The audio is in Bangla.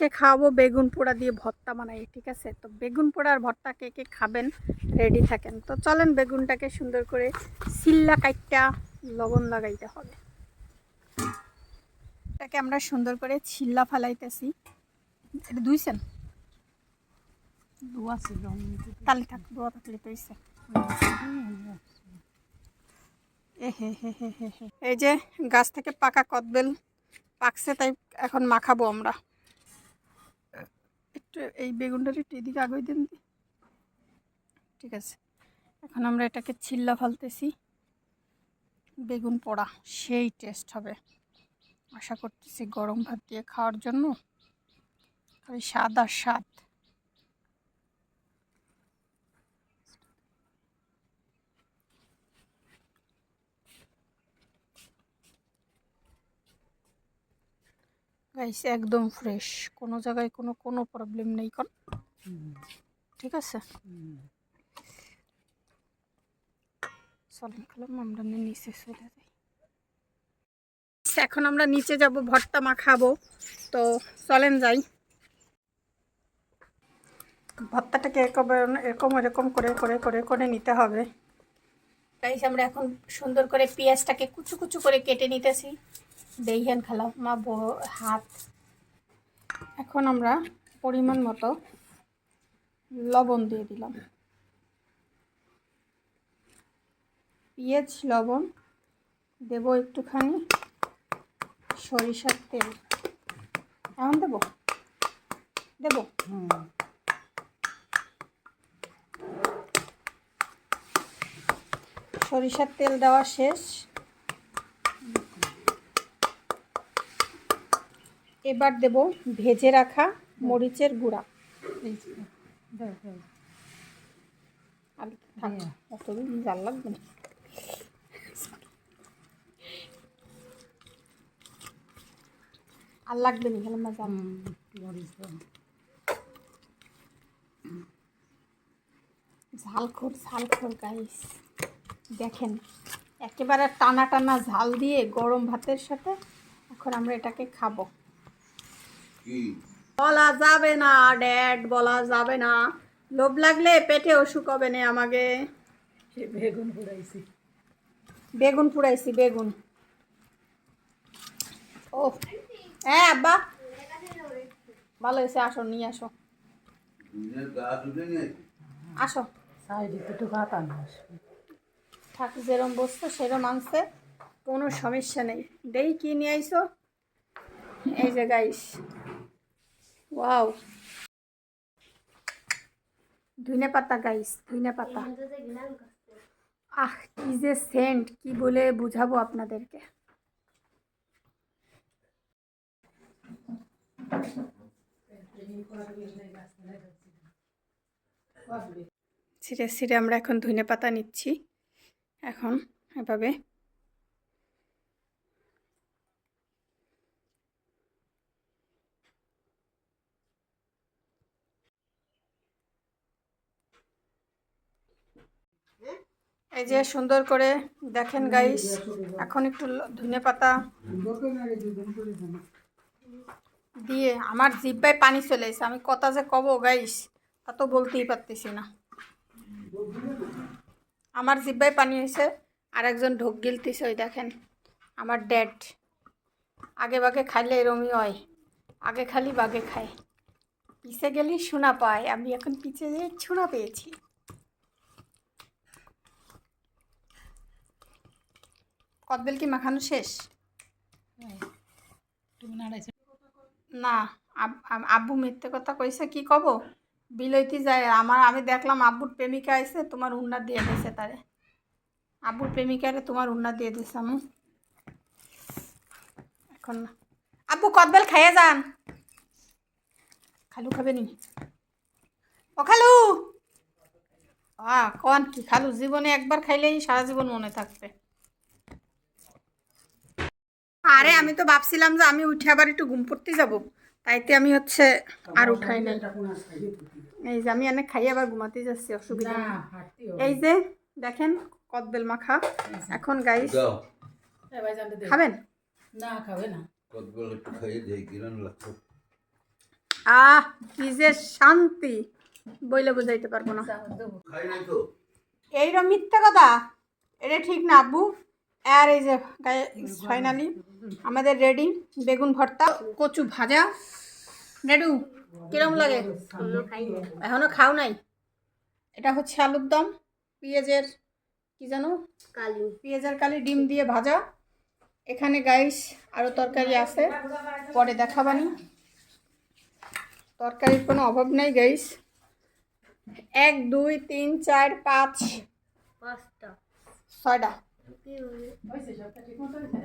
আজকে খাওয়াবো? বেগুন পোড়া দিয়ে ভর্তা বানাই ঠিক আছে? তো বেগুন পোড়ার ভর্তা কে কে খাবেন? রেডি থাকেন। তো চলেন বেগুনটাকে সুন্দর করে সিল্লা কাইটটা লবণ লাগাইতে হবে। এটাকে আমরা সুন্দর করে ছিল্লা ফালাইতেছি। এটা দুইছেন দোয়া তালি থাক দোয়া থাকলে তো। এই যে গাছ থেকে পাকা কদবেল পাকছে তাই এখন মাখাবো আমরা। একটু এই বেগুনটার একটু এদিকে আগে দিন। ঠিক আছে। এখন আমরা এটাকে ছিল্লা ফালতেছি। বেগুন পোড়া, সেই টেস্ট হবে। আশা করতেছি গরম ভাত দিয়ে খাওয়ার জন্য। খালি স্বাদ আর স্বাদ। গাইস একদম ফ্রেশ কোনো জায়গায় কোনো কোনো প্রবলেম নেই। কোন ঠিক আছে? চলেন নিচে চলে যাই। এখন আমরা নিচে যাব, ভর্তা মাখাবো। তো চলেন যাই। ভর্তাটাকে এরকম এরকম এরকম করে করে করে করে নিতে হবে। গাইস আমরা এখন সুন্দর করে পেঁয়াজটাকে কুচু কুচু করে কেটে নিতেছি। দেইহান খালাম মা হাত। এখন আমরা পরিমাণ মতো লবণ দিয়ে দিলাম। পেঁয়াজ, লবণ দেব একটুখানি, সরিষার তেল। এখন দেব? দেব? সরিষার তেল দেওয়া শেষ। এবার দেব ভেজে রাখা মরিচের গুঁড়া। থাক, অতদিন জাল লাগবে না। আর লাগবে না গেলাম ঝালখোর ঝালখোর গাইস দেখেন একেবারে টানা টানা ঝাল দিয়ে গরম ভাতের সাথে এখন আমরা এটাকে খাব। বলা যাবে না ড্যাড বলা যাবে না। লোভ লাগলে পেটে অসুখ হবে না আমাকে। বেগুন পুড়াইছি বেগুন পুড়াইছি বেগুন। ও হ্যাঁ আব্বা। ভালো হয়েছে আসো নিয়ে আসো। আসো। সাইডে একটু থাক যেরম বসতো সেরম আনছে কোনো সমস্যা নেই। দেই কি নিয়ে আইসো এই যে গাইস ওয়াও ধুইনে পাতা গাইস ধুইনে পাতা। আহ, কি যে সেন্ট কি বলে বুঝাবো আপনাদেরকে? ছিঁড়ে ছিঁড়ে আমরা এখন ধনে পাতা নিচ্ছি। এখন এভাবে এই যে সুন্দর করে দেখেন গাইস এখন একটু ধনে পাতা দিয়ে আমার জিব্বায় পানি চলে এসে আমি কথা যে কব গাইস তা তো বলতেই পারতেছি না। আমার জিব্বায় পানি হয়েছে আর একজন ঢোক গিলতেছে ওই দেখেন আমার ড্যাড আগে বাগে খাইলে এরমই হয়। আগে খালি বাগে খায়। পিছে গেলেই শোনা পায়। আমি এখন পিছে যেয়ে শোনা পেয়েছি। কদবেল কি মাখানো শেষ? না আব- আব- আব্বু মিথ্যে কথা কইছে কি কব? বিলইতি যায় আমার আমি দেখলাম আব্বুর প্রেমিকা আইছে তোমার উন্না দিয়ে দিয়েছে তারে। আব্বুর প্রেমিকারে তোমার উন্না দিয়ে দিয়েছে আমি। এখন না। আব্বু কদবেল খাইয়ে যান। খালু খাবে নি? ও খালু! আ কন কি খালু? জীবনে একবার খাইলেই সারা জীবন মনে থাকবে। আরে আমি তো ভাবছিলাম যে আমি উঠে আবার একটু ঘুম পড়তে যাব। তাইতে আমি হচ্ছে আর উঠাই নাই। এই যে আমি অনেক খাই আবার ঘুমাতে যাচ্ছি অসুবিধা না এই যে দেখেন কদবেল মাখা। এখন গাইস দাও এবার জানতে দে। খাবেন? না খাবে না। কতগুলো একটু খাইয়ে দেই কিরম লাগতো আহ কি যে শান্তি। বইলে বোঝাইতে পারব না। খাই নাই তো। এইরকম মিথ্যা কথা? এটা ঠিক না আব্বু। আর এই যে ফাইনালি আমাদের রেডি বেগুন ভর্তা কচু ভাজা। রেডু কিরম লাগে? এখনও খাও নাই? এটা হচ্ছে আলুর দম পেঁয়াজের কি জানো? কালি। পেঁয়াজের কালি ডিম দিয়ে ভাজা। এখানে গাইস আরও তরকারি আছে। পরে দেখাবানি। তরকারির কোনো অভাব নাই গাইস এক দুই তিন চার পাঁচ। পাঁচটা। ছয়টা। oi seja, eu né? com